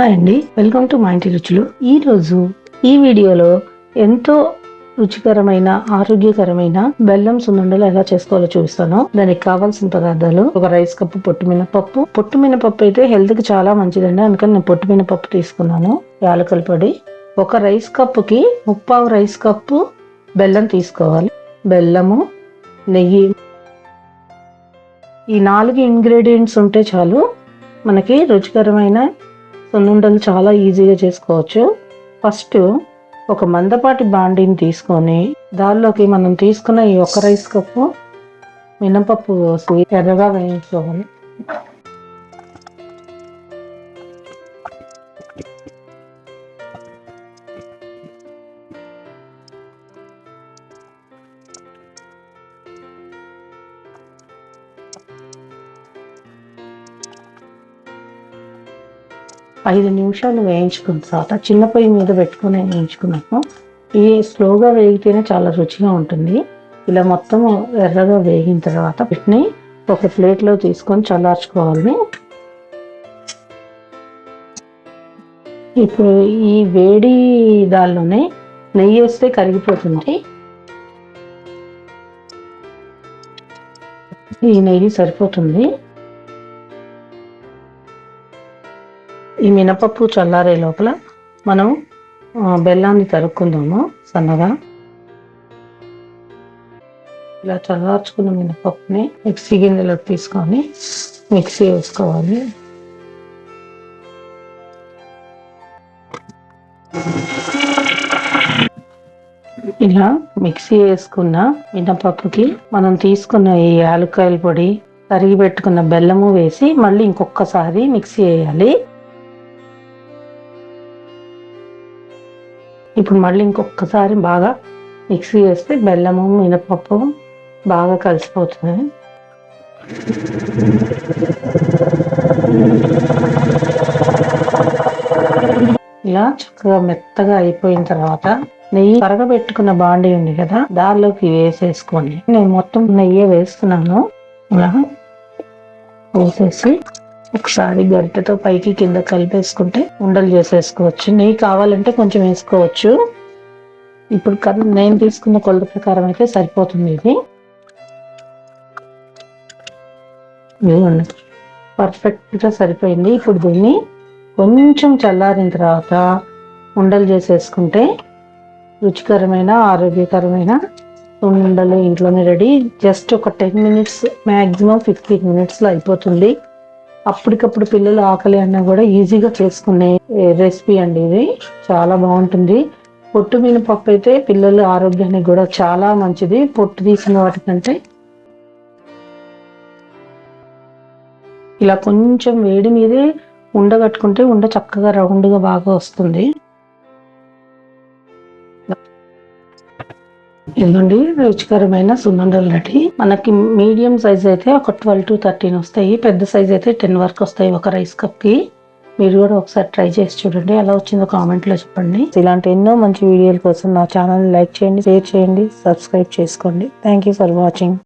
Hi అండి welcome to మా ఇంటి రుచులు. ఈరోజు ఈ వీడియోలో ఎంతో రుచికరమైన ఆరోగ్యకరమైన బెల్లం సున్నుండలు ఎలా చేసుకోవాలో చూపిస్తాను. దానికి కావాల్సిన పదార్థాలు ఒక రైస్ కప్పు పొట్టు మినపప్పు. పొట్టు మినపప్పు అయితే హెల్త్కి చాలా మంచిదండి అందుకని నేను పొట్టు మినపప్పు తీసుకున్నాను యాలకల పొడి. ఒక రైస్ కప్పుకి ముప్పావు రైస్ కప్పు బెల్లం తీసుకోవాలి. బెల్లము నెయ్యి. ఈ నాలుగు ఇంగ్రీడియంట్స్ ఉంటే చాలు మనకి రుచికరమైన సున్నుండలు చాలా ఈజీగా చేసుకోవచ్చు. ఫస్ట్ ఒక మందపాటి బాండీని తీసుకొని దానిలోకి మనం తీసుకున్న ఈ ఒక రైస్ కప్పు మినపప్పు ఎర్రగా వేయించుకోవాలి. ఐదు నిమిషాలు వేయించుకున్న తర్వాత చిన్న పొయ్యి మీద పెట్టుకుని వేయించుకున్నాము ఇవి స్లోగా వేగితేనే చాలా రుచిగా ఉంటుంది. ఇలా మొత్తం ఎర్రగా వేగిన తర్వాత వీటిని ఒక ప్లేట్లో తీసుకొని చల్లార్చుకోవాలి. ఇప్పుడు ఈ వేడి దానిలోనే నెయ్యి వేస్తే కరిగిపోతుంది. ఈ నెయ్యి సరిపోతుంది. ఈ మినపప్పు చల్లారే లోపల మనం బెల్లాన్ని తరుక్కుందాము సన్నగా. ఇలా చల్లార్చుకున్న మినపప్పుని మిక్సీ గిన్నెలో తీసుకొని మిక్సీ వేసుకోవాలి. ఇలా మిక్సీ వేసుకున్న మినపప్పుకి మనం తీసుకున్న ఈ యాలక్కాయల పొడి తరిగి పెట్టుకున్న బెల్లము వేసి మళ్ళీ ఇంకొకసారి మిక్సీ వేయాలి. ఇప్పుడు మళ్ళీ ఇంకొకసారి బాగా మిక్సీ వేస్తే బెల్లము మినపప్పు బాగా కలిసిపోతుంది. ఇలా చక్కగా మెత్తగా అయిపోయిన తర్వాత నెయ్యి కరగబెట్టుకున్న బాండీ ఉంది కదా దానిలోకి వేసేసుకోండి. నేను మొత్తం నెయ్యి వేస్తున్నాను. ఇలా వేసేసి ఒకసారి గరిటెతో పైకి కింద కలిపేసుకుంటే ఉండలు చేసేసుకోవచ్చు. నెయ్యి కావాలంటే కొంచెం వేసుకోవచ్చు. ఇప్పుడు నేను తీసుకున్న కొలత ప్రకారం అయితే సరిపోతుంది ఇది. ఇదిగోండి. సరిపోయింది. ఇప్పుడు దీన్ని కొంచెం చల్లారిన తర్వాత ఉండలు చేసేసుకుంటే రుచికరమైన ఆరోగ్యకరమైన ఉండలు ఇంట్లోనే రెడీ. జస్ట్ ఒక టెన్ మినిట్స్ మ్యాక్సిమం ఫిఫ్టీన్ మినిట్స్లో అయిపోతుంది. అప్పటికప్పుడు పిల్లలు ఆకలి అన్నా కూడా ఈజీగా చేసుకునే రెసిపీ అండి ఇది. చాలా బాగుంటుంది. పొట్టు మినపప్పు అయితే పిల్లల ఆరోగ్యానికి కూడా చాలా మంచిది. పొట్టు తీసిన వాటికంటే ఇలా కొంచెం వేడి మీదే ఉండగట్టుకుంటే ఉండ చక్కగా రౌండ్గా బాగా వస్తుంది. ఇదిగోండి రుచికరమైన సున్నుండలు రెడీ. మనకి మీడియం సైజ్ అయితే ఒక ట్వెల్వ్ టు థర్టీన్ వస్తాయి. పెద్ద సైజ్ అయితే టెన్ వరకు వస్తాయి ఒక రైస్ కప్కి మీరు కూడా ఒకసారి ట్రై చేసి చూడండి. ఎలా వచ్చిందో కామెంట్లో చెప్పండి. ఇలాంటి ఎన్నో మంచి వీడియోల కోసం నా ఛానల్ లైక్ చేయండి షేర్ చేయండి సబ్స్క్రైబ్ చేసుకోండి. Thank you for watching